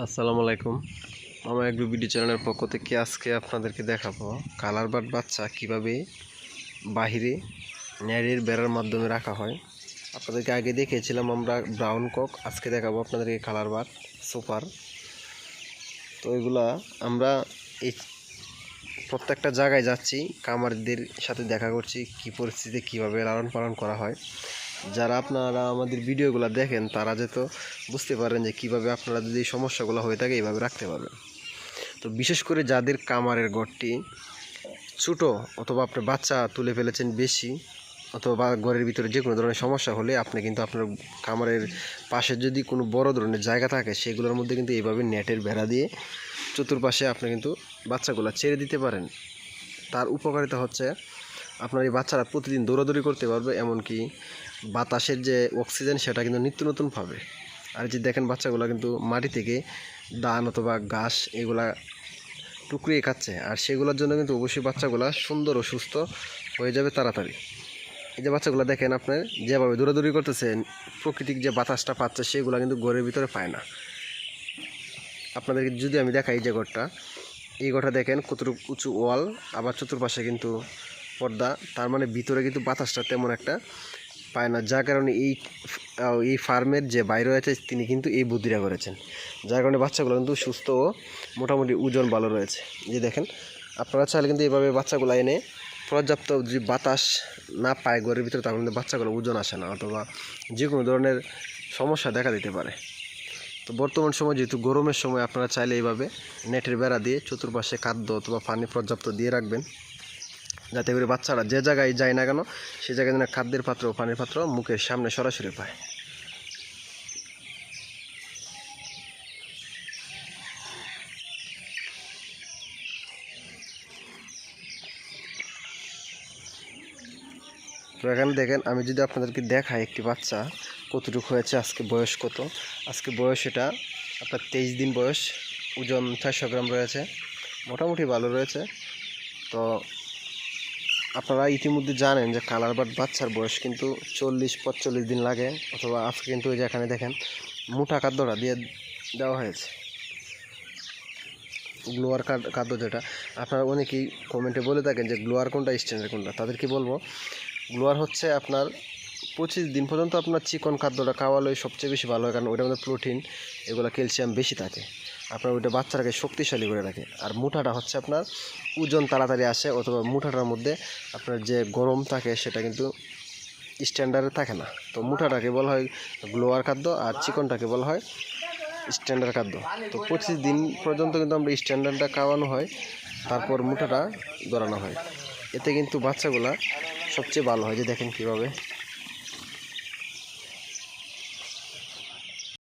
আসসালামু আলাইকুম। মামা এগ্রো বিডি চ্যানেলের পক্ষ থেকে আজকে আপনাদেরকে দেখাবো কালার বাট বাচ্চা কীভাবে বাহিরে ন্যাড়ের বেড়ার মাধ্যমে রাখা হয়। আপনাদেরকে আগে দেখিয়েছিলাম আমরা ব্রাউন কক, আজকে দেখাবো আপনাদেরকে কালার বাট সুপার। তো এগুলা আমরা এই প্রত্যেকটা জায়গায় যাচ্ছি, কামারদের সাথে দেখা করছি, কি পরিস্থিতিতে কীভাবে লালন পালন করা হয়। যারা আপনারা আমাদের ভিডিওগুলো দেখেন, তারা যেহেতু বুঝতে পারেন যে কীভাবে আপনারা যদি এই সমস্যাগুলো হয়ে থাকে, এইভাবে রাখতে পারবেন। তো বিশেষ করে যাদের কামারের গড়টি ছোটো অথবা আপনার বাচ্চা তুলে ফেলেছেন বেশি, অথবা ঘরের ভিতরে যে কোনো ধরনের সমস্যা হলে আপনি কিন্তু আপনার কামারের পাশে যদি কোনো বড় ধরনের জায়গা থাকে, সেগুলোর মধ্যে কিন্তু এইভাবে নেটের বেড়া দিয়ে চতুর্পাশে আপনি কিন্তু বাচ্চাগুলো ছেড়ে দিতে পারেন। তার উপকারিতা হচ্ছে আপনার এই বাচ্চারা প্রতিদিন দৌড়াদৌড়ি করতে পারবে, এমনকি বাতাসের যে অক্সিজেন সেটা কিন্তু নিত্য নতুন পাবে। আর যে দেখেন বাচ্চাগুলো কিন্তু মাটি থেকে দান অথবা ঘাস এগুলা টুকরিয়ে খাচ্ছে, আর সেগুলোর জন্য কিন্তু অবশ্যই বাচ্চাগুলো সুন্দর ও সুস্থ হয়ে যাবে তাড়াতাড়ি। এই যে বাচ্চাগুলো দেখেন আপনার, যেভাবে দৌড়াদৌড়ি করতেছেন প্রকৃতিক যে বাতাসটা পাচ্ছে সেগুলো কিন্তু ঘরের ভিতরে পায় না। আপনাদেরকে যদি আমি দেখাই যে ঘরটা, এই ঘরটা দেখেন কতটুকু উঁচু ওয়াল, আবার চতুর্পাশে কিন্তু পর্দা, তার মানে ভিতরে কিন্তু বাতাসটা তেমন একটা পায় না। যার কারণে এই এই ফার্মের যে বাইরে রয়েছে, তিনি কিন্তু এই বুদ্ধিটা করেছেন। যার কারণে বাচ্চাগুলো কিন্তু সুস্থ ও মোটামুটি ওজন ভালো রয়েছে। যে দেখেন, আপনারা চাইলে কিন্তু এইভাবে বাচ্চাগুলো এনে পর্যাপ্ত যদি বাতাস না পায় ঘরের ভিতরে তখন কিন্তু বাচ্চাগুলো ওজন আসে না, অথবা যে কোনো ধরনের সমস্যা দেখা দিতে পারে। তো বর্তমান সময় যেহেতু গরমের সময়, আপনারা চাইলে এইভাবে নেটের বেড়া দিয়ে চতুর্পাশে খাদ্য অথবা পানি পর্যাপ্ত দিয়ে রাখবেন। যাতে করে বাচ্চারা যে জায়গায় যায় না কেন, সে জায়গায় যেন খাদ্যের পাত্র, পানির পাত্র মুখের সামনে সরাসরি পায়। তো এখানে দেখেন, আমি যদি আপনাদেরকে দেখাই একটি বাচ্চা, কতটুকু হয়েছে, আজকে বয়স কত? আজকে বয়স এটা, আপনার তেইশ দিন বয়স, ওজন চারশো গ্রাম রয়েছে, মোটামুটি ভালো রয়েছে। তো আপনারা ইতিমধ্যে জানেন যে কালার বাট বাচ্চার বয়স কিন্তু চল্লিশ, পঁয়তাল্লিশ দিন লাগে, অথবা আজকে কিন্তু ওই যে এখানে দেখেন, মোটা খাদ্যটা দিয়ে দেওয়া হয়েছে। গ্লোয়ার খাদ্য যেটা। আপনারা অনেকেই কমেন্টে বলে থাকেন যে গ্লোয়ার কোনটা স্ট্যান্ডার্ড কোনটা। তাদেরকে বলব? গ্লোয়ার হচ্ছে আপনার পঁচিশ দিন পর্যন্ত আপনার চিকন খাদ্যটা খাওয়ালে সবচেয়ে বেশি ভালো হয়, কারণ ওইটার মধ্যে প্রোটিন এগুলো ক্যালসিয়াম বেশি থাকে। আপনার ওইটা বাচ্চাটাকে শক্তিশালী করে রাখে। আর মুঠাটা হচ্ছে আপনার ওজন তাড়াতাড়ি আসে অথবা মুঠাটার মধ্যে আপনার যে গরম থাকে সেটা কিন্তু স্ট্যান্ডার্ডে থাকে না। তো মুঠাটাকে বলা হয় গ্লোয়ার খাদ্য আর চিকনটাকে বলা হয় স্ট্যান্ডার্ড খাদ্য। তো পঁচিশ দিন পর্যন্ত কিন্তু আমরা স্ট্যান্ডার্ডটা খাওয়ানো হয়, তারপর মুঠাটা ধরানো হয়। এতে কিন্তু বাচ্চাগুলা সবচেয়ে ভালো হয়। যে দেখেন কীভাবে